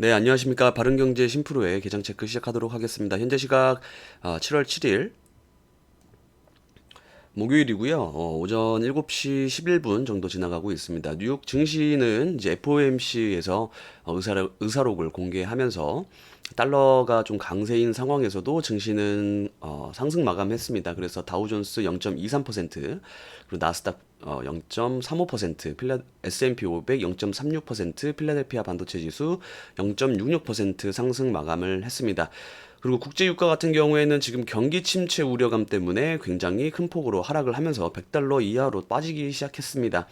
네, 안녕하십니까. 바른경제 심프로의 개장 체크 시작하도록 하겠습니다. 현재 시각 아, 7월 7일 목요일이고요. 어, 오전 7시 11분 정도 지나가고 있습니다. 뉴욕 증시는 이제 FOMC에서 어, 의사, 의사록을 공개하면서 달러가 좀 강세인 상황에서도 증시는 어, 상승 마감했습니다. 그래서 다우존스 0.23%, 그리고 나스닥 어, 0.35%, 필라, S&P 500 0.36%, 필라델피아 반도체 지수 0.66% 상승 마감을 했습니다. 그리고 국제 유가 같은 경우에는 지금 경기 침체 우려감 때문에 굉장히 큰 폭으로 하락을 하면서 100달러 이하로 빠지기 시작했습니다.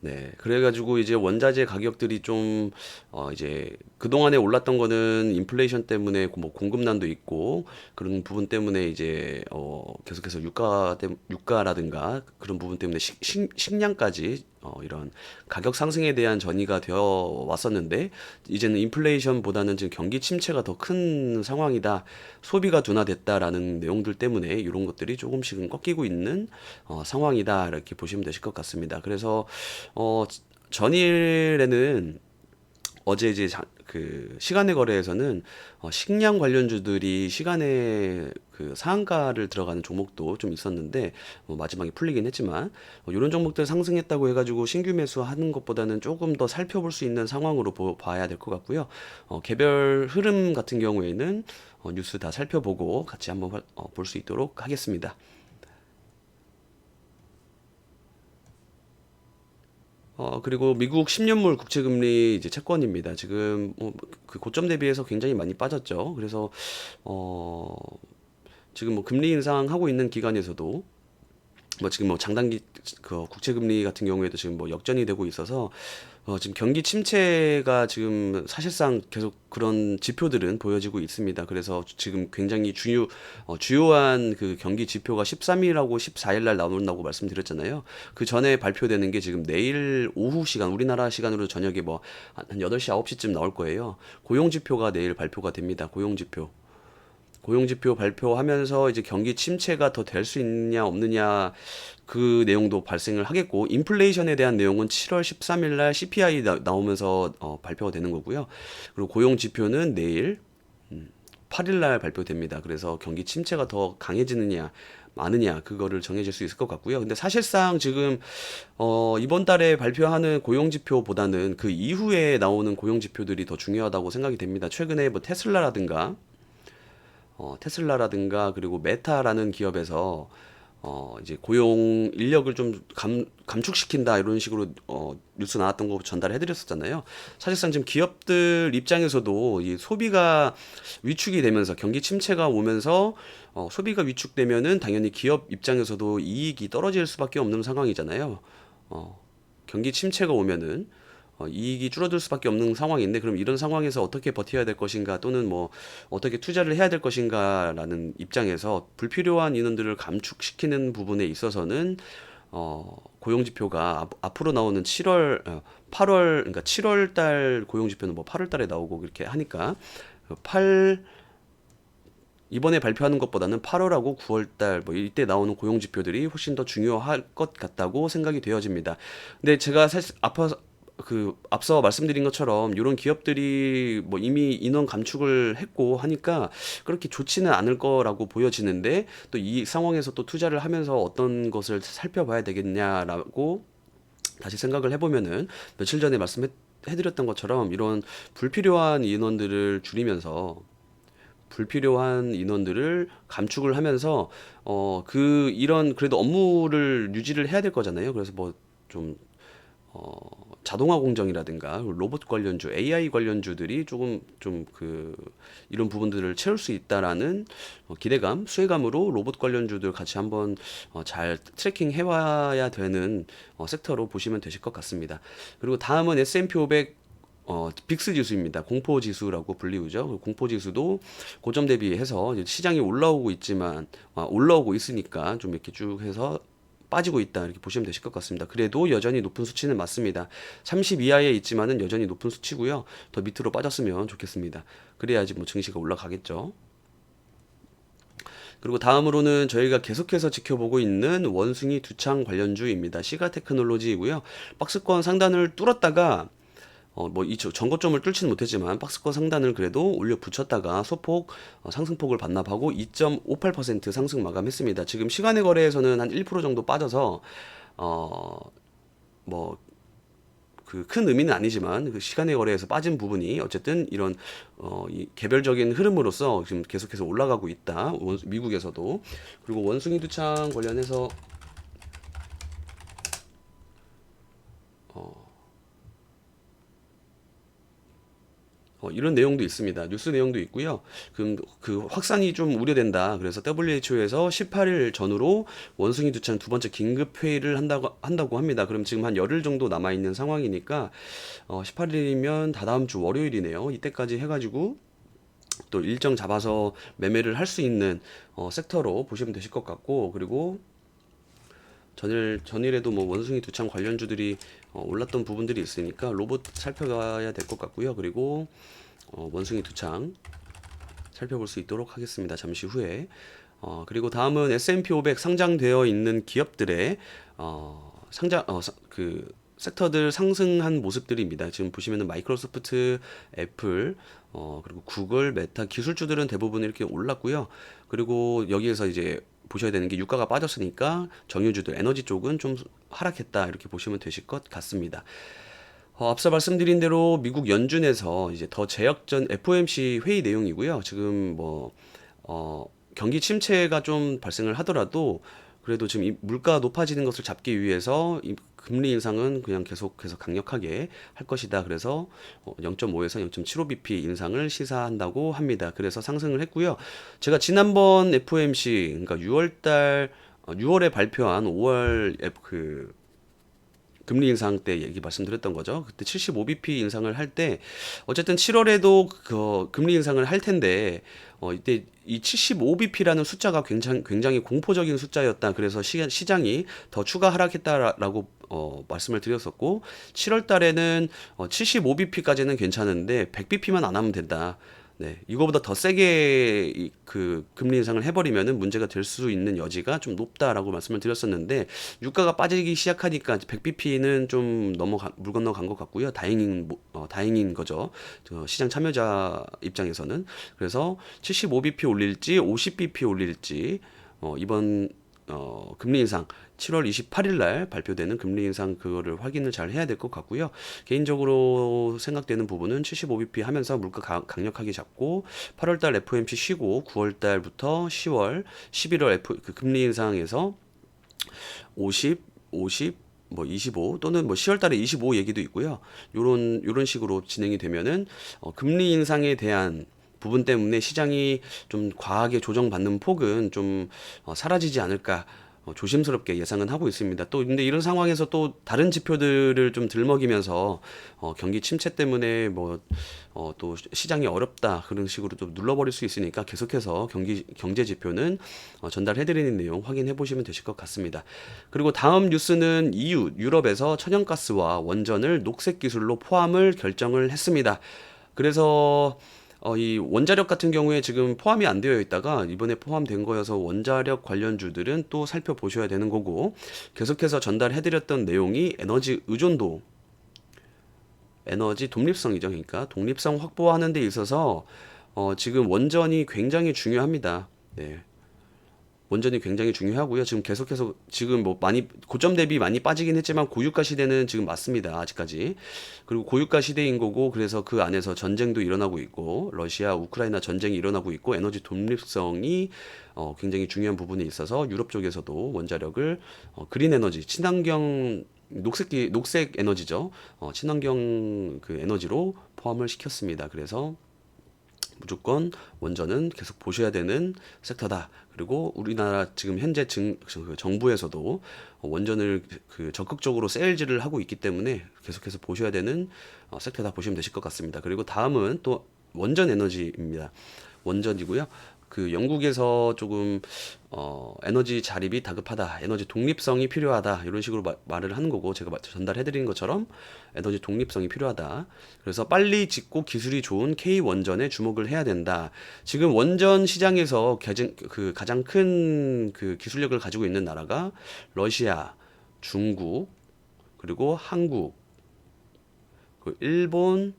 네, 그래가지고 이제 원자재 가격들이 좀, 어, 이제 그동안에 올랐던 거는 인플레이션 때문에 뭐 공급난도 있고 그런 부분 때문에 이제, 어, 계속해서 유가, 때, 유가라든가 그런 부분 때문에 식, 식, 식량까지 어, 이런 가격 상승에 대한 전이가 되어 왔었는데 이제는 인플레이션보다는 지금 경기 침체가 더 큰 상황이다. 소비가 둔화됐다라는 내용들 때문에 이런 것들이 조금씩은 꺾이고 있는 어, 상황이다. 이렇게 보시면 되실 것 같습니다. 그래서 어, 전일에는 어제 이제 자, 그 시간의 거래에서는 어, 식량 관련주들이 시간에 그 상한가를 들어가는 종목도 좀 있었는데 뭐 마지막에 풀리긴 했지만 어, 이런 종목들 상승했다고 해가지고 신규 매수하는 것보다는 조금 더 살펴볼 수 있는 상황으로 보, 봐야 될 것 같고요. 어, 개별 흐름 같은 경우에는 어, 뉴스 다 살펴보고 같이 한번 어, 볼수 있도록 하겠습니다. 어, 그리고 미국 10년물 국채금리 이제 채권입니다. 지금 뭐그 고점 대비해서 굉장히 많이 빠졌죠. 그래서 어, 지금 뭐 금리 인상하고 있는 기간에서도 뭐 지금 뭐 장단기 그 국채 금리 같은 경우에도 지금 뭐 역전이 되고 있어서 어 지금 경기 침체가 지금 사실상 계속 그런 지표들은 보여지고 있습니다. 그래서 지금 굉장히 주요 어 주요한 그 경기 지표가 13일하고 14일 날 나온다고 말씀드렸잖아요. 그 전에 발표되는 게 지금 내일 오후 시간 우리나라 시간으로 저녁에 뭐 한 8시 9시쯤 나올 거예요. 고용 지표가 내일 발표가 됩니다. 고용 지표. 고용지표 발표하면서 이제 경기 침체가 더 될 수 있느냐 없느냐 그 내용도 발생을 하겠고 인플레이션에 대한 내용은 7월 13일 날 CPI 나, 오면서 어, 발표가 되는 거고요. 그리고 고용 지표는 내일 음, 8일 날 발표됩니다. 그래서 경기 침체가 더 강해지느냐 많으냐 그거를 정해질 수 있을 것 같고요. 근데 사실상 지금 어 이번 달에 발표하는 고용 지표보다는 그 이후에 나오는 고용 지표들이 더 중요하다고 생각이 됩니다. 최근에 뭐 테슬라라든가 어, 테슬라라든가 그리고 메타라는 기업에서 어, 이제 고용 인력을 좀 감, 감축시킨다 이런 식으로 어, 뉴스 나왔던 거 전달해 드렸었잖아요. 사실상 지금 기업들 입장에서도 이 소비가 위축이 되면서 경기 침체가 오면서 어, 소비가 위축되면은 당연히 기업 입장에서도 이익이 떨어질 수밖에 없는 상황이잖아요. 어, 경기 침체가 오면은 어, 이익이 줄어들 수밖에 없는 상황인데 그럼 이런 상황에서 어떻게 버텨야 될 것인가 또는 뭐 어떻게 투자를 해야 될 것인가라는 입장에서 불필요한 인원들을 감축시키는 부분에 있어서는 어, 고용 지표가 앞, 앞으로 나오는 7월 어, 8월 그러니까 7월 달 고용 지표는 뭐 8월 달에 나오고 이렇게 하니까 8그 이번에 발표하는 것보다는 8월하고 9월 달 뭐 이때 나오는 고용 지표들이 훨씬 더 중요할 것 같다고 생각이 되어집니다. 근데 제가 사실 앞서 그 앞서 말씀드린 것처럼 이런 기업들이 뭐 이미 인원 감축을 했고 하니까 그렇게 좋지는 않을 거라고 보여지는데 또 이 상황에서 또 투자를 하면서 어떤 것을 살펴봐야 되겠냐라고 다시 생각을 해보면은 며칠 전에 말씀해 드렸던 것처럼 이런 불필요한 인원들을 줄이면서 불필요한 인원들을 감축을 하면서 어 그 이런 그래도 업무를 유지를 해야 될 거잖아요. 그래서 뭐좀 어, 자동화 공정이라든가 로봇 관련주, AI 관련주들이 조금 좀 그 이런 부분들을 채울 수 있다라는 어, 기대감, 수혜감으로 로봇 관련주들 같이 한번 어, 잘 트래킹 해와야 되는 어, 섹터로 보시면 되실 것 같습니다. 그리고 다음은 S&P 500 어, 빅스 지수입니다. 공포 지수라고 불리우죠. 공포 지수도 고점 대비해서 시장이 올라오고 있지만 어, 올라오고 있으니까 좀 이렇게 쭉 해서 빠지고 있다 이렇게 보시면 되실 것 같습니다. 그래도 여전히 높은 수치는 맞습니다. 30 이하에 있지만은 여전히 높은 수치고요. 더 밑으로 빠졌으면 좋겠습니다. 그래야지 뭐 증시가 올라가겠죠. 그리고 다음으로는 저희가 계속해서 지켜보고 있는 원숭이 두창 관련주입니다. 시가 테크놀로지이고요. 박스권 상단을 뚫었다가 어, 뭐, 이 저- 전고점을 뚫지는 못했지만 박스권 상단을 그래도 올려 붙였다가 소폭 어, 상승폭을 반납하고 2.58% 상승 마감했습니다. 지금 시간의 거래에서는 한 1% 정도 빠져서 어, 뭐, 그큰 의미는 아니지만 그 시간의 거래에서 빠진 부분이 어쨌든 이런 어, 이 개별적인 흐름으로서 지금 계속해서 올라가고 있다. 원- 미국에서도 그리고 원숭이 두창 관련해서 어, 이런 내용도 있습니다. 뉴스 내용도 있고요. 그, 그 확산이 좀 우려된다. 그래서 WHO에서 18일 전후로 원숭이 두창 두 번째 긴급 회의를 한다고 한다고 합니다. 그럼 지금 한 열흘 정도 남아 있는 상황이니까 어, 18일이면 다다음 주 월요일이네요. 이때까지 해가지고 또 일정 잡아서 매매를 할 수 있는 어, 섹터로 보시면 되실 것 같고 그리고 전일 전일에도 뭐 원숭이 두창 관련주들이 어, 올랐던 부분들이 있으니까 로봇 살펴가야 될 것 같고요. 그리고 어, 원숭이 두창 살펴볼 수 있도록 하겠습니다. 잠시 후에. 어, 그리고 다음은 S&P 500 상장되어 있는 기업들의 어, 상장 어, 사- 그 섹터들 상승한 모습들입니다. 지금 보시면은 마이크로소프트, 애플, 어, 그리고 구글, 메타 기술주들은 대부분 이렇게 올랐고요. 그리고 여기에서 이제 보셔야 되는 게 유가가 빠졌으니까 정유주들 에너지 쪽은 좀 하락했다 이렇게 보시면 되실 것 같습니다. 어, 앞서 말씀드린 대로 미국 연준에서 이제 더 재역전 FOMC 회의 내용이고요. 지금 뭐 어, 경기 침체가 좀 발생을 하더라도 그래도 지금 이 물가 높아지는 것을 잡기 위해서 이 금리 인상은 그냥 계속해서 강력하게 할 것이다. 그래서 어, 0.5에서 0.75bp 인상을 시사한다고 합니다. 그래서 상승을 했고요. 제가 지난번 FOMC 그러니까 6월 달 6월에 발표한 5월 F 그 금리 인상 때 얘기 말씀드렸던 거죠. 그때 75bp 인상을 할 때 어쨌든 7월에도 그 금리 인상을 할 텐데 어 이때 이 75bp라는 숫자가 굉장히 굉장히 공포적인 숫자였다. 그래서 시, 시장이 더 추가 하락했다라고 어 말씀을 드렸었고 7월 달에는 어 75bp까지는 괜찮은데 100bp만 안 하면 된다. 네, 이거보다 더 세게 이- 그 금리 인상을 해버리면은 문제가 될 수 있는 여지가 좀 높다라고 말씀을 드렸었는데 유가가 빠지기 시작하니까 100bp는 좀 넘어가 물 건너간 것 같고요. 다행인 모- 어, 다행인 거죠. 저 시장 참여자 입장에서는 그래서 75bp 올릴지 50bp 올릴지 어, 이번 어, 금리 인상 7월 28일 날 발표되는 금리 인상 그거를 확인을 잘 해야 될 것 같고요. 개인적으로 생각되는 부분은 75bp 하면서 물가 가- 강력하게 잡고 8월 달 FOMC 쉬고 9월 달부터 10월, 11월 F 그 금리 인상에서 50, 50, 뭐 25 또는 뭐 10월 달에 25 얘기도 있고요. 요런 요런 식으로 진행이 되면은 어, 금리 인상에 대한 부분 때문에 시장이 좀 과하게 조정받는 폭은 좀 어, 사라지지 않을까 어, 조심스럽게 예상은 하고 있습니다. 또 근데 이런 상황에서 또 다른 지표들을 좀 들먹이면서 어, 경기 침체 때문에 뭐 어, 또 시장이 어렵다 그런 식으로 좀 눌러버릴 수 있으니까 계속해서 경기 경제 지표는 어, 전달해드리는 내용 확인해 보시면 되실 것 같습니다. 그리고 다음 뉴스는 EU 유럽에서 천연가스와 원전을 녹색 기술로 포함을 결정을 했습니다. 그래서 어, 이 원자력 같은 경우에 지금 포함이 안 되어 있다가 이번에 포함된 거여서 원자력 관련주들은 또 살펴보셔야 되는 거고 계속해서 전달해드렸던 내용이 에너지 의존도 에너지 독립성이죠. 그러니까 독립성 확보하는 데 있어서 어, 지금 원전이 굉장히 중요합니다. 네. 원전이 굉장히 중요하고요. 지금 계속해서 지금 뭐 많이 고점 대비 많이 빠지긴 했지만 고유가 시대는 지금 맞습니다. 아직까지. 그리고 고유가 시대인 거고 그래서 그 안에서 전쟁도 일어나고 있고 러시아 우크라이나 전쟁이 일어나고 있고 에너지 독립성이 어, 굉장히 중요한 부분에 있어서 유럽 쪽에서도 원자력을 어, 그린 에너지 친환경 녹색 기- 녹색 에너지죠. 어, 친환경 그 에너지로 포함을 시켰습니다. 그래서 무조건 원전은 계속 보셔야 되는 섹터다. 그리고 우리나라 지금 현재 증, 그 정부에서도 원전을 그 적극적으로 세일즈를 하고 있기 때문에 계속해서 보셔야 되는 어, 섹터다 보시면 되실 것 같습니다. 그리고 다음은 또 원전 에너지입니다. 원전이고요. 그 영국에서 조금 어, 에너지 자립이 다급하다, 에너지 독립성이 필요하다 이런 식으로 마- 말을 하는 거고 제가 마- 전달해드린 것처럼 에너지 독립성이 필요하다. 그래서 빨리 짓고 기술이 좋은 K 원전에 주목을 해야 된다. 지금 원전 시장에서 가장 그 가장 큰 그 기술력을 가지고 있는 나라가 러시아, 중국 그리고 한국 그 일본,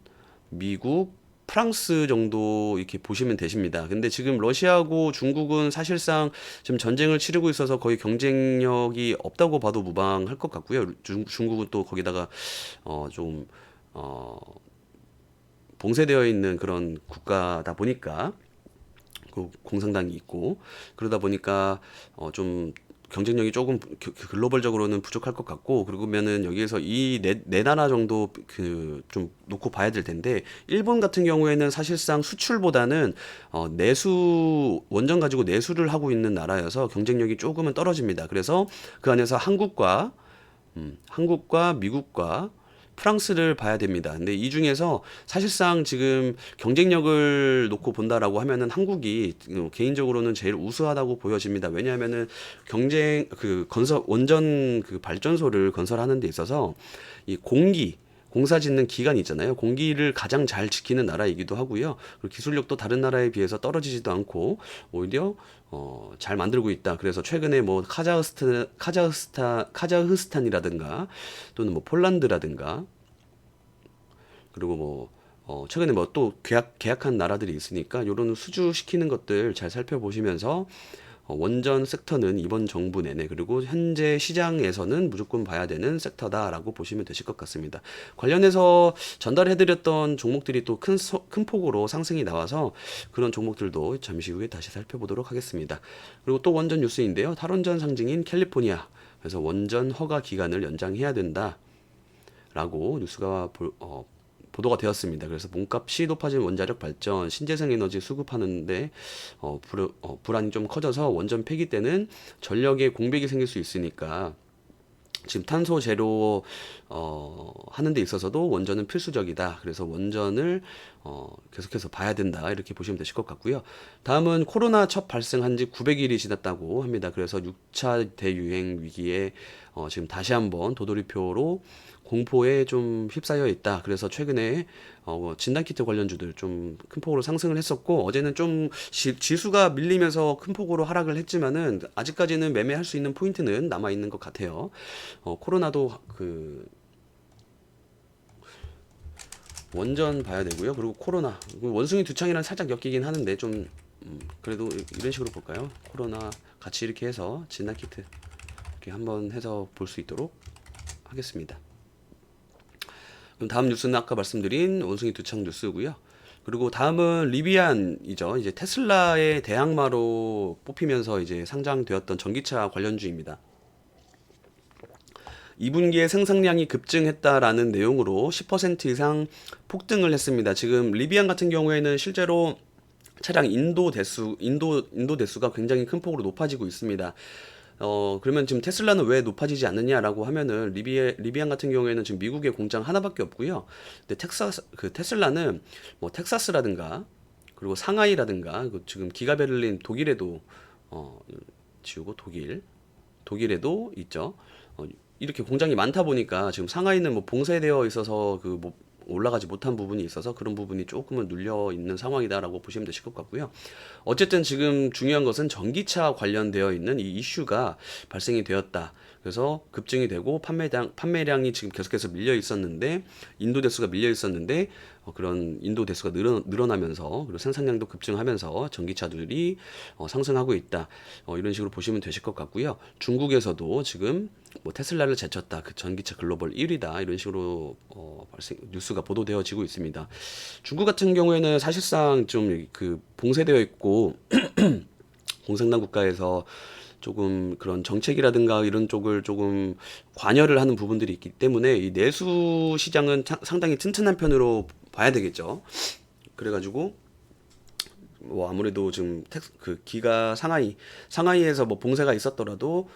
미국, 프랑스 정도 이렇게 보시면 되십니다. 근데 지금 러시아하고 중국은 사실상 지금 전쟁을 치르고 있어서 거의 경쟁력이 없다고 봐도 무방할 것 같고요. 중, 중국은 또 거기다가 어좀 어, 봉쇄되어 있는 그런 국가다 보니까 그 공산당이 있고 그러다 보니까 어좀 경쟁력이 조금 그- 그 글로벌적으로는 부족할 것 같고 그러면은 여기에서 이네 네 나라 정도 그 좀 놓고 봐야 될 텐데 일본 같은 경우에는 사실상 수출보다는 어 내수 원전 가지고 내수를 하고 있는 나라여서 경쟁력이 조금은 떨어집니다. 그래서 그 안에서 한국과 음, 한국과 미국과 프랑스를 봐야 됩니다. 근데 이 중에서 사실상 지금 경쟁력을 놓고 본다라고 하면은 한국이 어, 개인적으로는 제일 우수하다고 보여집니다. 왜냐하면은 경쟁 그 건설 원전 그 발전소를 건설하는 데 있어서 이 공기 공사 짓는 기간이 있잖아요. 공기를 가장 잘 지키는 나라이기도 하고요. 그리고 기술력도 다른 나라에 비해서 떨어지지도 않고 오히려 어, 잘 만들고 있다. 그래서 최근에 뭐 카자흐스탄, 카자흐스탄, 카자흐스탄이라든가 또는 뭐 폴란드라든가 그리고 뭐 어, 최근에 뭐 또 계약 계약한 나라들이 있으니까 요런 수주시키는 것들 잘 살펴보시면서 어, 원전 섹터는 이번 정부 내내 그리고 현재 시장에서는 무조건 봐야 되는 섹터다라고 보시면 되실 것 같습니다. 관련해서 전달해드렸던 종목들이 또 큰 큰 폭으로 상승이 나와서 그런 종목들도 잠시 후에 다시 살펴보도록 하겠습니다. 그리고 또 원전 뉴스인데요. 탈원전 상징인 캘리포니아 그래서 원전 허가 기간을 연장해야 된다 라고 뉴스가 볼- 어, 보도가 되었습니다. 그래서 몸값이 높아진 원자력 발전, 신재생 에너지 수급하는데 어, 불, 어, 불안이 좀 커져서 원전 폐기 때는 전력에 공백이 생길 수 있으니까 지금 탄소 제로 어, 하는 데 있어서도 원전은 필수적이다. 그래서 원전을 어, 계속해서 봐야 된다. 이렇게 보시면 되실 것 같고요. 다음은 코로나 첫 발생한 지 900일이 지났다고 합니다. 그래서 6차 대유행 위기에 어, 지금 다시 한번 도돌이표로 공포에 좀 휩싸여 있다. 그래서 최근에 어, 뭐 진단키트 관련주들 좀 큰 폭으로 상승을 했었고 어제는 좀 지, 지수가 밀리면서 큰 폭으로 하락을 했지만은 아직까지는 매매할 수 있는 포인트는 남아 있는 것 같아요. 어, 코로나도 그 원전 봐야 되고요. 그리고 코로나 원숭이 두 창이랑 살짝 엮이긴 하는데 좀 음, 그래도 이런 식으로 볼까요? 코로나 같이 이렇게 해서 진단키트 이렇게 한번 해서 볼 수 있도록 하겠습니다. 그럼 다음 뉴스는 아까 말씀드린 원숭이 두창 뉴스고요. 그리고 다음은 리비안이죠. 이제 테슬라의 대항마로 뽑히면서 이제 상장되었던 전기차 관련주입니다. 2분기에 생산량이 급증했다라는 내용으로 10% 이상 폭등을 했습니다. 지금 리비안 같은 경우에는 실제로 차량 인도 대수 인도 인도 대수가 굉장히 큰 폭으로 높아지고 있습니다. 어 그러면 지금 테슬라는 왜 높아지지 않느냐라고 하면은 리비에 리비안 같은 경우에는 지금 미국에 공장 하나밖에 없고요. 근데 텍사스 그 테슬라는 뭐 텍사스라든가 그리고 상하이라든가 그 지금 기가 베를린 독일에도 어 지우고 독일 독일에도 있죠. 어, 이렇게 공장이 많다 보니까 지금 상하이는 뭐 봉쇄되어 있어서 그 뭐 올라가지 못한 부분이 있어서 그런 부분이 조금은 눌려 있는 상황이다라고 보시면 되실 것 같고요. 어쨌든 지금 중요한 것은 전기차 관련되어 있는 이 이슈가 발생이 되었다. 그래서 급증이 되고 판매량 판매량이 지금 계속해서 밀려 있었는데 인도 대수가 밀려 있었는데 어, 그런 인도 대수가 늘어, 늘어나면서 그리고 생산량도 급증하면서 전기차들이 어, 상승하고 있다. 어, 이런 식으로 보시면 되실 것 같고요. 중국에서도 지금 뭐 테슬라를 제쳤다. 그 전기차 글로벌 1위다. 이런 식으로 어, 발생 뉴스가 보도되어지고 있습니다. 중국 같은 경우에는 사실상 좀 그 봉쇄되어 있고 공산당 국가에서 조금 그런 정책이라든가 이런 쪽을 조금 관여를 하는 부분들이 있기 때문에 이 내수 시장은 차- 상당히 튼튼한 편으로 봐야 되겠죠. 그래가지고 뭐 아무래도 지금 텍, 그 기가 상하이 상하이에서 뭐 봉쇄가 있었더라도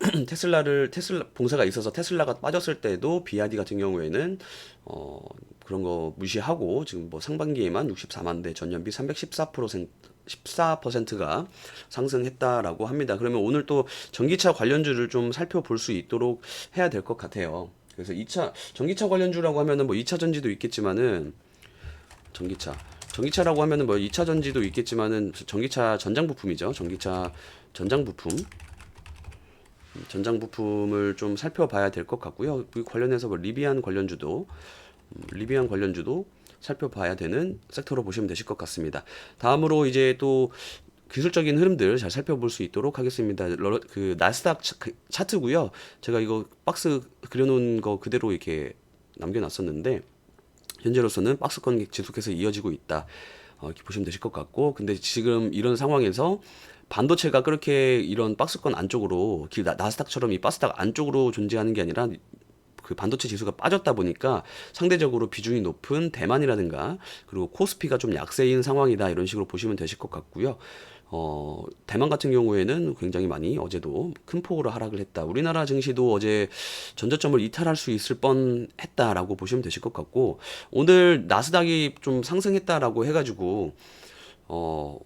테슬라를 테슬라 봉쇄가 있어서 테슬라가 빠졌을 때도 비아디 같은 경우에는 어 그런 거 무시하고 지금 뭐 상반기에만 64만 대 전년비 314% 14%가 상승했다라고 합니다. 그러면 오늘 또 전기차 관련주를 좀 살펴볼 수 있도록 해야 될 것 같아요. 그래서 2차 전기차 관련주라고 하면은 뭐 2차 전지도 있겠지만은 전기차. 전기차라고 하면은 뭐 2차 전지도 있겠지만은 전기차 전장 부품이죠. 전기차 전장 부품. 전장 부품을 좀 살펴봐야 될 것 같고요. 그 관련해서 뭐 리비안 관련주도 음, 리비안 관련주도 살펴봐야 되는 섹터로 보시면 되실 것 같습니다. 다음으로 이제 또 기술적인 흐름들 잘 살펴볼 수 있도록 하겠습니다. 러- 그 나스닥 차- 그 차트고요. 제가 이거 박스 그려놓은 거 그대로 이렇게 남겨놨었는데 현재로서는 박스권 지속해서 이어지고 있다. 어, 이렇게 보시면 되실 것 같고, 근데 지금 이런 상황에서 반도체가 그렇게 이런 박스권 안쪽으로 나스닥처럼 이 바스닥 안쪽으로 존재하는 게 아니라 그 반도체 지수가 빠졌다 보니까 상대적으로 비중이 높은 대만이라든가 그리고 코스피가 좀 약세인 상황이다 이런 식으로 보시면 되실 것 같고요. 어, 대만 같은 경우에는 굉장히 많이 어제도 큰 폭으로 하락을 했다. 우리나라 증시도 어제 전저점을 이탈할 수 있을 뻔 했다라고 보시면 되실 것 같고 오늘 나스닥이 좀 상승했다라고 해가지고 어,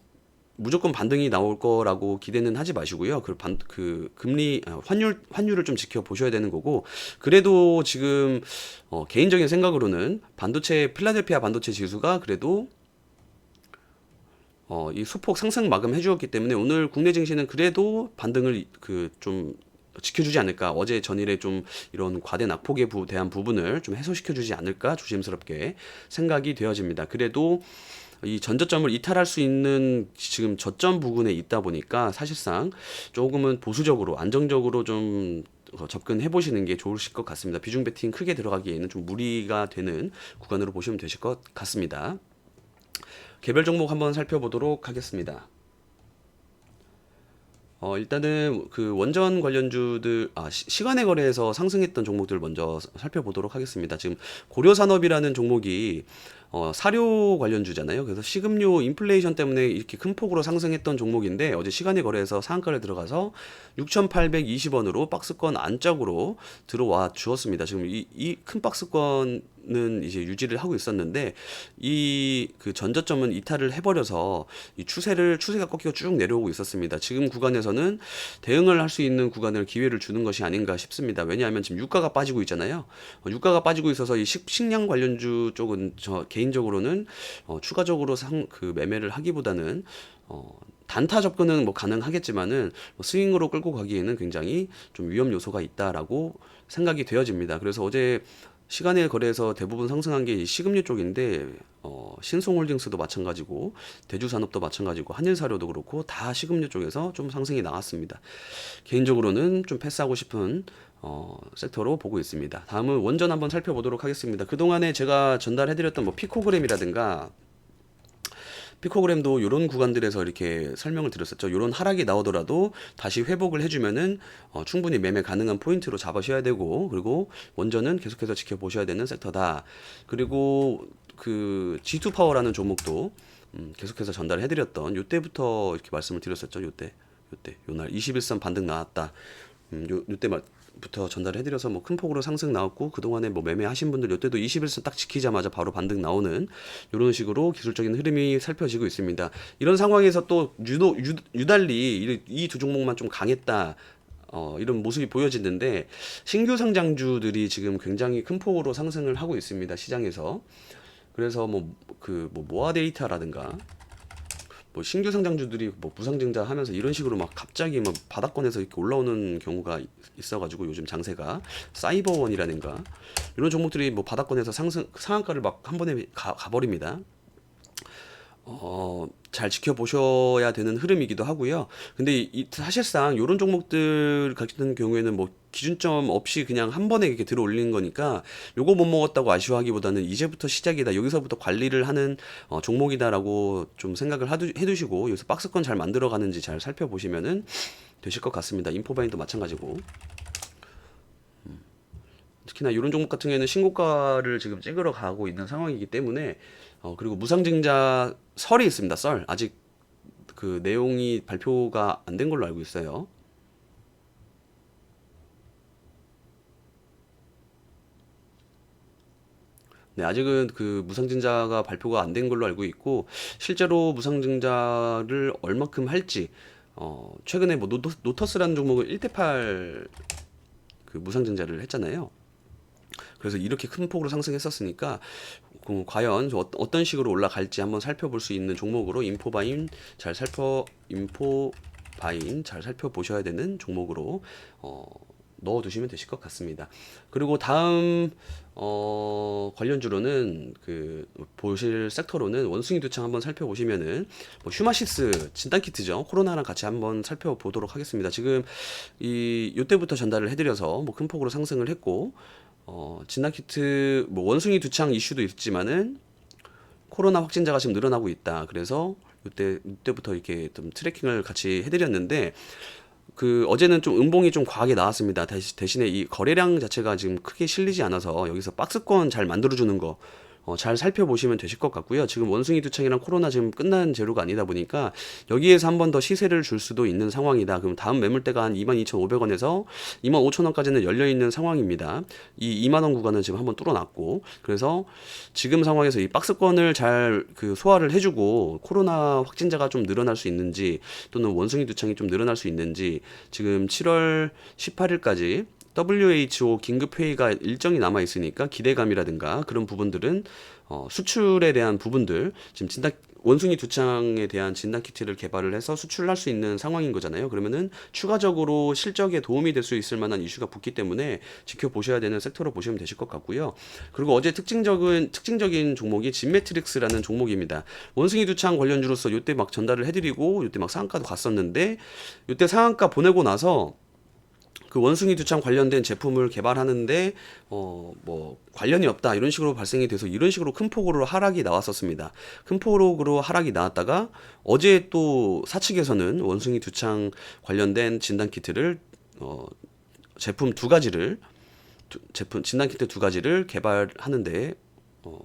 무조건 반등이 나올 거라고 기대는 하지 마시고요. 그 반, 그 금리 아, 환율 환율을 좀 지켜 보셔야 되는 거고 그래도 지금 어, 개인적인 생각으로는 반도체 필라델피아 반도체 지수가 그래도 어, 이 수폭 상승 마감 해 주었기 때문에 오늘 국내 증시는 그래도 반등을 그 좀 지켜주지 않을까 어제 전일에 좀 이런 과대 낙폭에 부, 대한 부분을 좀 해소시켜주지 않을까 조심스럽게 생각이 되어집니다. 그래도 이 전저점을 이탈할 수 있는 지금 저점 부근에 있다 보니까 사실상 조금은 보수적으로 안정적으로 좀 어, 접근해 보시는 게 좋으실 것 같습니다. 비중 베팅 크게 들어가기에는 좀 무리가 되는 구간으로 보시면 되실 것 같습니다. 개별 종목 한번 살펴보도록 하겠습니다. 어, 일단은 그 원전 관련주들, 아, 시, 시간의 거래에서 상승했던 종목들 먼저 사- 살펴보도록 하겠습니다. 지금 고려산업이라는 종목이 어, 사료 관련주잖아요. 그래서 식음료 인플레이션 때문에 이렇게 큰 폭으로 상승했던 종목인데 어제 시간의 거래에서 상한가를 들어가서 6,820원으로 박스권 안짝으로 들어와 주었습니다. 지금 이, 이큰 박스권 은 이제 유지를 하고 있었는데 이 그 전저점은 이탈을 해버려서 이 추세를 추세가 꺾이고 쭉 내려오고 있었습니다. 지금 구간에서는 대응을 할 수 있는 구간을 기회를 주는 것이 아닌가 싶습니다. 왜냐하면 지금 유가가 빠지고 있잖아요. 어, 유가가 빠지고 있어서 이 식, 식량 관련주 쪽은 저 개인적으로는 어, 추가적으로 상, 그 매매를 하기보다는 어, 단타 접근은 뭐 가능하겠지만은 뭐 스윙으로 끌고 가기에는 굉장히 좀 위험 요소가 있다라고 생각이 되어집니다. 그래서 어제 시간의 거래에서 대부분 상승한 게이 식음료 쪽인데 어, 신송홀딩스도 마찬가지고 대주산업도 마찬가지고 한일사료도 그렇고 다 식음료 쪽에서 좀 상승이 나왔습니다. 개인적으로는 좀 패스하고 싶은 어, 섹터로 보고 있습니다. 다음은 원전 한번 살펴보도록 하겠습니다. 그동안에 제가 전달해드렸던 뭐 피코그램이라든가 피코그램도 이런 구간들에서 이렇게 설명을 드렸었죠. 이런 하락이 나오더라도 다시 회복을 해주면은 어, 충분히 매매 가능한 포인트로 잡으셔야 되고 그리고 원전은 계속해서 지켜보셔야 되는 섹터다. 그리고 그 G2 파워라는 종목도 음, 계속해서 전달해드렸던 요때부터 이렇게 말씀을 드렸었죠. 요때 요때 요날 21선 반등 나왔다. 음, 요 요때 부터 전달해 드려서 뭐 큰 폭으로 상승 나왔고 그 동안에 뭐 매매하신 분들 요때도 21선 딱 지키자마자 바로 반등 나오는 이런 식으로 기술적인 흐름이 살펴지고 있습니다. 이런 상황에서 또 유도 유, 유달리 이 두 종목만 좀 강했다. 어, 이런 모습이 보여지는데 신규 상장주들이 지금 굉장히 큰 폭으로 상승을 하고 있습니다. 시장에서. 그래서 뭐 그뭐 모아 데이터라든가 뭐 신규 상장주들이 뭐 무상증자 하면서 이런 식으로 막 갑자기 막 바닥권에서 이렇게 올라오는 경우가 있어가지고 요즘 장세가 사이버원이라든가 이런 종목들이 뭐 바닥권에서 상승 상한가를 막 한 번에 가, 가버립니다. 어, 잘 지켜보셔야 되는 흐름이기도 하고요. 근데 이, 이- 사실상 이런 종목들 같은 경우에는 뭐 기준점 없이 그냥 한 번에 이렇게 들어 올리는 거니까 요거 못 먹었다고 아쉬워하기보다는 이제부터 시작이다. 여기서부터 관리를 하는 어, 종목이다라고 좀 생각을 하두, 해두시고 여기서 박스권 잘 만들어 가는지 잘 살펴보시면은 되실 것 같습니다. 인포바인도 마찬가지고. 음. 특히나 이런 종목 같은 경우에는 신고가를 지금 찍으러 가고 있는 상황이기 때문에 어, 그리고 무상증자 설이 있습니다. 설 아직 그 내용이 발표가 안 된 걸로 알고 있어요. 네, 아직은 그 무상증자가 발표가 안 된 걸로 알고 있고 실제로 무상증자를 얼마큼 할지 어, 최근에 뭐 노터, 노터스라는 종목을 1대8 그 무상증자를 했잖아요. 그래서 이렇게 큰 폭으로 상승했었으니까 그 과연 어떤 식으로 올라갈지 한번 살펴볼 수 있는 종목으로 인포바인 잘 살펴 인포바인 잘 살펴보셔야 되는 종목으로 어, 넣어 두시면 되실 것 같습니다. 그리고 다음 어 관련주로는 그 보실 섹터로는 원숭이 두창 한번 살펴보시면은 뭐 휴마시스 진단 키트죠. 코로나랑 같이 한번 살펴보도록 하겠습니다. 지금 이 요때부터 전달을 해드려서 뭐 큰 폭으로 상승을 했고 어 진단 키트 뭐 원숭이 두창 이슈도 있지만은 코로나 확진자가 지금 늘어나고 있다. 그래서 이때 이때부터 이렇게 좀 트래킹을 같이 해드렸는데 그 어제는 좀 음봉이 좀 과하게 나왔습니다. 대신에 이 거래량 자체가 지금 크게 실리지 않아서 여기서 박스권 잘 만들어주는 거. 어, 잘 살펴보시면 되실 것 같고요. 지금 원숭이 두창이랑 코로나 지금 끝난 재료가 아니다 보니까 여기에서 한 번 더 시세를 줄 수도 있는 상황이다. 그럼 다음 매물대가 한 22,500원에서 25,000원까지는 열려 있는 상황입니다. 이 2만 원 구간은 지금 한번 뚫어놨고 그래서 지금 상황에서 이 박스권을 잘 그 소화를 해주고 코로나 확진자가 좀 늘어날 수 있는지 또는 원숭이 두창이 좀 늘어날 수 있는지 지금 7월 18일까지 WHO 긴급 회의가 일정이 남아 있으니까 기대감이라든가 그런 부분들은 어, 수출에 대한 부분들 지금 진단 원숭이 두창에 대한 진단 키트를 개발을 해서 수출할 수 있는 상황인 거잖아요. 그러면은 추가적으로 실적에 도움이 될 수 있을 만한 이슈가 붙기 때문에 지켜보셔야 되는 섹터로 보시면 되실 것 같고요. 그리고 어제 특징적인 특징적인 종목이 진매트릭스라는 종목입니다. 원숭이 두창 관련주로서 요때 막 전달을 해드리고 요때 막 상한가도 갔었는데 요때 상한가 보내고 나서 그 원숭이 두창 관련된 제품을 개발하는데 어 뭐 관련이 없다 이런 식으로 발생이 돼서 이런 식으로 큰 폭으로 하락이 나왔었습니다. 큰 폭으로 하락이 나왔다가 어제 또 사측에서는 원숭이 두창 관련된 진단 키트를 어 제품 두 가지를 두- 제품 진단 키트 두 가지를 개발하는데 어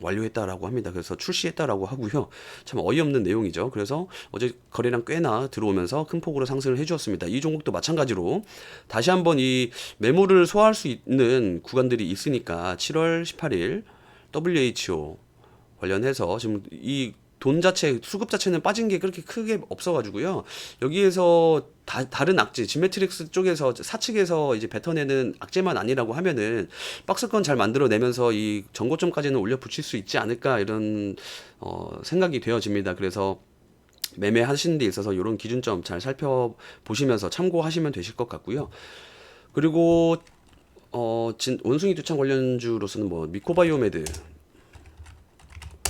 완료했다라고 합니다. 그래서 출시했다라고 하고요. 참 어이없는 내용이죠. 그래서 어제 거래량 꽤나 들어오면서 큰 폭으로 상승을 해주었습니다. 이 종목도 마찬가지로 다시 한번 이 매물을 소화할 수 있는 구간들이 있으니까 7월 18일 WHO 관련해서 지금 이 돈 자체 수급 자체는 빠진 게 그렇게 크게 없어가지고요. 여기에서 다, 다른 악재, 지메트릭스 쪽에서 사측에서 이제 뱉어내는 악재만 아니라고 하면은 박스권 잘 만들어내면서 이 전고점까지는 올려 붙일 수 있지 않을까 이런 어, 생각이 되어집니다. 그래서 매매하시는 데 있어서 이런 기준점 잘 살펴보시면서 참고하시면 되실 것 같고요. 그리고 어, 진, 원숭이 두창 관련주로서는 뭐 미코바이오메드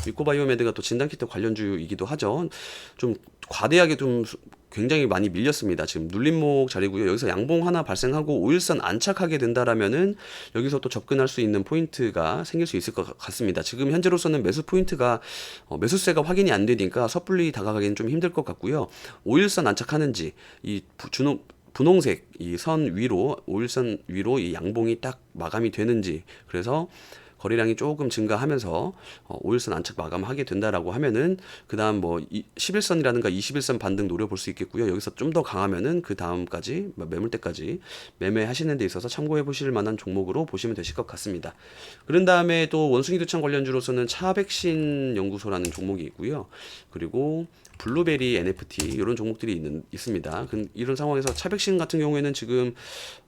미코바이오메드가 또 진단키트 관련주이기도 하죠. 좀 과대하게 좀 수- 굉장히 많이 밀렸습니다. 지금 눌림목 자리고요. 여기서 양봉 하나 발생하고 5일선 안착하게 된다라면은 여기서 또 접근할 수 있는 포인트가 생길 수 있을 것 같습니다. 지금 현재로서는 매수 포인트가 어, 매수세가 확인이 안 되니까 섣불리 다가가기는 좀 힘들 것 같고요. 5일선 안착하는지 이 부- 준호 분홍색 이 선 위로 5일선 위로 이 양봉이 딱 마감이 되는지 그래서 거래량이 조금 증가하면서 어, 5일선 안착 마감하게 된다라고 하면은 그다음 뭐 이- 11선이라든가 21선 반등 노려볼 수 있겠고요. 여기서 좀 더 강하면은 그 다음까지 뭐 매물대까지 매매하시는 데 있어서 참고해 보실 만한 종목으로 보시면 되실 것 같습니다. 그런 다음에 또 원숭이 두창 관련주로서는 차백신 연구소라는 종목이 있고요. 그리고 블루베리 NFT 이런 종목들이 있는 있습니다. 그, 이런 상황에서 차백신 같은 경우에는 지금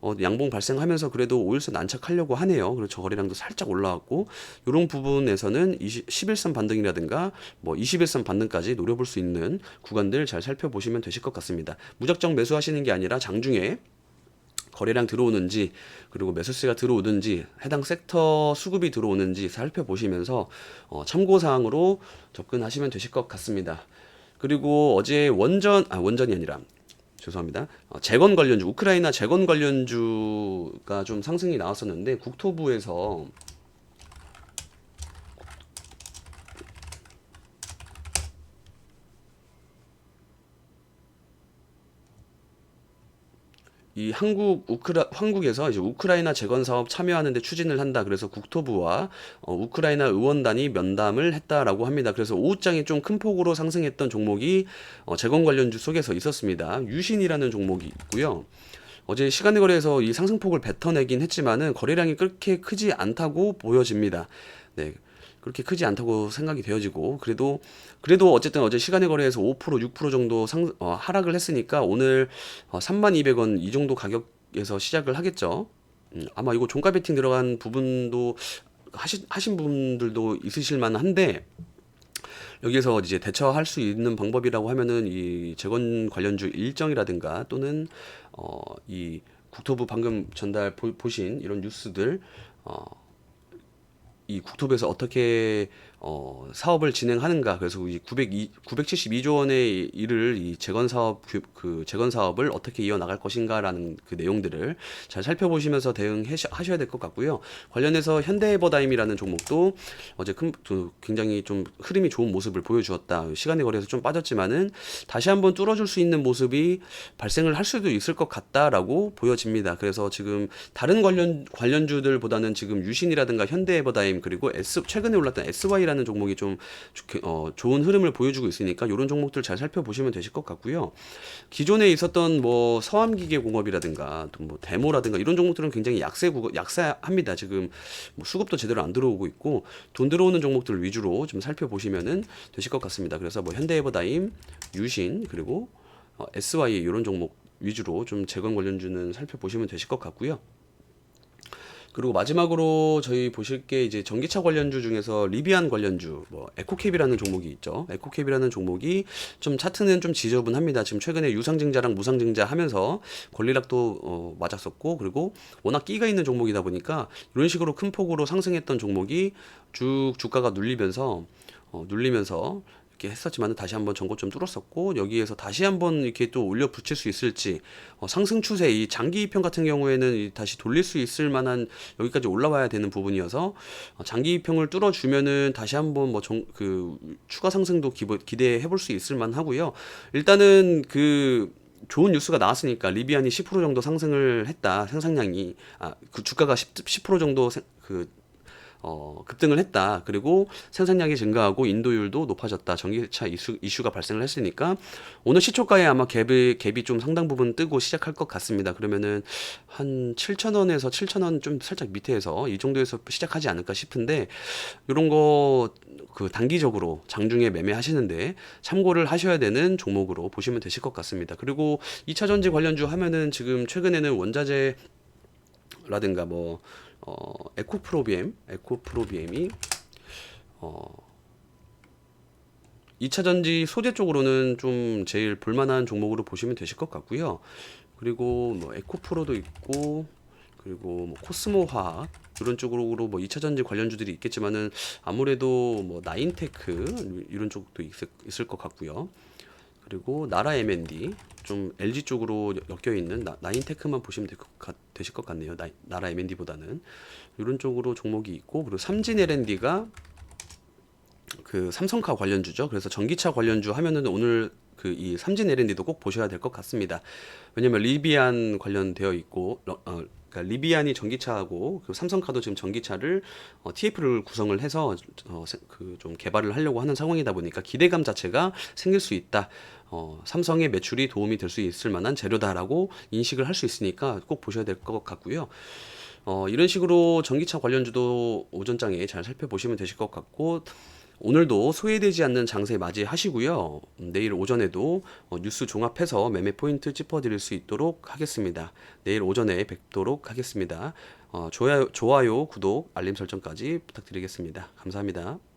어, 양봉 발생하면서 그래도 5일선 안착하려고 하네요. 저 거래량도 살짝 올라 왔고 이런 부분에서는 20, 11선 반등이라든가 뭐 21선 반등까지 노려볼 수 있는 구간들 잘 살펴보시면 되실 것 같습니다. 무작정 매수하시는 게 아니라 장중에 거래량 들어오는지 그리고 매수세가 들어오든지 해당 섹터 수급이 들어오는지 살펴보시면서 어, 참고 사항으로 접근하시면 되실 것 같습니다. 그리고 어제 원전 아 원전이 아니라 죄송합니다. 어, 재건 관련주 우크라이나 재건 관련주가 좀 상승이 나왔었는데 국토부에서 이 한국 우크라 한국에서 이제 우크라이나 재건 사업 참여하는 데 추진을 한다. 그래서 국토부와 어, 우크라이나 의원단이 면담을 했다라고 합니다. 그래서 오후장에 좀 큰 폭으로 상승했던 종목이 어, 재건 관련주 속에서 있었습니다. 유신이라는 종목이 있고요. 어제 시간의 거래에서 이 상승폭을 뱉어내긴 했지만은 거래량이 그렇게 크지 않다고 보여집니다. 네. 그렇게 크지 않다고 생각이 되어지고 그래도 그래도 어쨌든 어제 시간의 거래에서 5% 6% 정도 상 어, 하락을 했으니까 오늘 어, 32,200원 이 정도 가격에서 시작을 하겠죠. 음, 아마 이거 종가 베팅 들어간 부분도 하신 하신 분들도 있으실 만한데 여기에서 이제 대처할 수 있는 방법이라고 하면은 이 재건 관련주 일정이라든가 또는 어 이 국토부 방금 전달 보, 보신 이런 뉴스들 어, 이 국토부에서 어떻게 어, 사업을 진행하는가 그래서 이 902, 972조 원의 일을 이 재건 사업 규- 그 재건 사업을 어떻게 이어 나갈 것인가라는 그 내용들을 잘 살펴보시면서 대응하셔야 될 것 같고요. 관련해서 현대에버다임이라는 종목도 어제 큰, 그 굉장히 좀 흐름이 좋은 모습을 보여주었다. 시간에 걸려서 좀 빠졌지만은 다시 한번 뚫어줄 수 있는 모습이 발생을 할 수도 있을 것 같다라고 보여집니다. 그래서 지금 다른 관련 관련주들보다는 지금 유신이라든가 현대에버다임 그리고 S 최근에 올랐던 SY라는 종목이 좀 어, 좋은 흐름을 보여주고 있으니까 이런 종목들 잘 살펴보시면 되실 것 같고요. 기존에 있었던 뭐 서암기계공업이라든가 또뭐 데모라든가 이런 종목들은 굉장히 약세 구 약세합니다. 지금 뭐 수급도 제대로 안 들어오고 있고 돈 들어오는 종목들 위주로 좀 살펴보시면은 되실 것 같습니다. 그래서 뭐 현대에버다임, 유신 그리고 어, SY 이런 종목 위주로 좀 재건 관련주는 살펴보시면 되실 것 같고요. 그리고 마지막으로 저희 보실 게 이제 전기차 관련주 중에서 리비안 관련주 뭐 에코캡이라는 종목이 있죠. 에코캡이라는 종목이 좀 차트는 좀 지저분합니다. 지금 최근에 유상증자랑 무상증자 하면서 권리락도 어, 맞았었고 그리고 워낙 끼가 있는 종목이다 보니까 이런 식으로 큰 폭으로 상승했던 종목이 쭉 주가가 눌리면서 어, 눌리면서 이렇게 했었지만 다시 한번 전고점 뚫었었고 여기에서 다시 한번 이렇게 또 올려 붙일 수 있을지 어, 상승 추세 이 장기 이평 같은 경우에는 이 다시 돌릴 수 있을 만한 여기까지 올라와야 되는 부분이어서 어, 장기 이평을 뚫어주면은 다시 한번 뭐 그 추가 상승도 기대해 볼 수 있을 만하고요. 일단은 그 좋은 뉴스가 나왔으니까 리비안이 10% 정도 상승을 했다 생산량이 아그 주가가 10, 10% 정도 생, 그 어, 급등을 했다. 그리고 생산량이 증가하고 인도율도 높아졌다. 전기차 이슈, 이슈가 발생을 했으니까 오늘 시초가에 아마 갭이, 갭이 좀 상당 부분 뜨고 시작할 것 같습니다. 그러면은 한 7,000원에서 7,000원 좀 살짝 밑에서 이 정도에서 시작하지 않을까 싶은데 이런 거 그 단기적으로 장중에 매매하시는데 참고를 하셔야 되는 종목으로 보시면 되실 것 같습니다. 그리고 2차 전지 관련주 하면은 지금 최근에는 원자재 라든가 뭐 어, 에코프로비엠, 에코프로비엠이 어 2차 전지 소재 쪽으로는 좀 제일 볼만한 종목으로 보시면 되실 것 같고요. 그리고 뭐 에코프로도 있고 그리고 뭐 코스모 화학 이런 쪽으로 뭐 2차 전지 관련주들이 있겠지만은 아무래도 뭐 나인테크 이런 쪽도 있을, 있을 것 같고요. 그리고 나라 M&D 좀 LG 쪽으로 엮여 있는 나, 나인테크만 보시면 될 것, 같- 되실 것 같네요. 나, 나라 M&D보다는 이런 쪽으로 종목이 있고 그리고 삼진 L&D가 그 삼성카 관련주죠. 그래서 전기차 관련주 하면은 오늘 그 이 삼진 L&D도 꼭 보셔야 될 것 같습니다. 왜냐면 리비안 관련되어 있고 러- 어, 그러니까 리비안이 전기차하고 그 삼성카도 지금 전기차를 어, TF를 구성을 해서 어, 그좀 개발을 하려고 하는 상황이다 보니까 기대감 자체가 생길 수 있다. 어, 삼성의 매출이 도움이 될 수 있을 만한 재료다라고 인식을 할 수 있으니까 꼭 보셔야 될 것 같고요. 어, 이런 식으로 전기차 관련주도 오전장에 잘 살펴보시면 되실 것 같고 오늘도 소외되지 않는 장세 맞이하시고요. 음, 내일 오전에도 어, 뉴스 종합해서 매매 포인트 짚어드릴 수 있도록 하겠습니다. 내일 오전에 뵙도록 하겠습니다. 어, 좋아요, 좋아요, 구독, 알림 설정까지 부탁드리겠습니다. 감사합니다.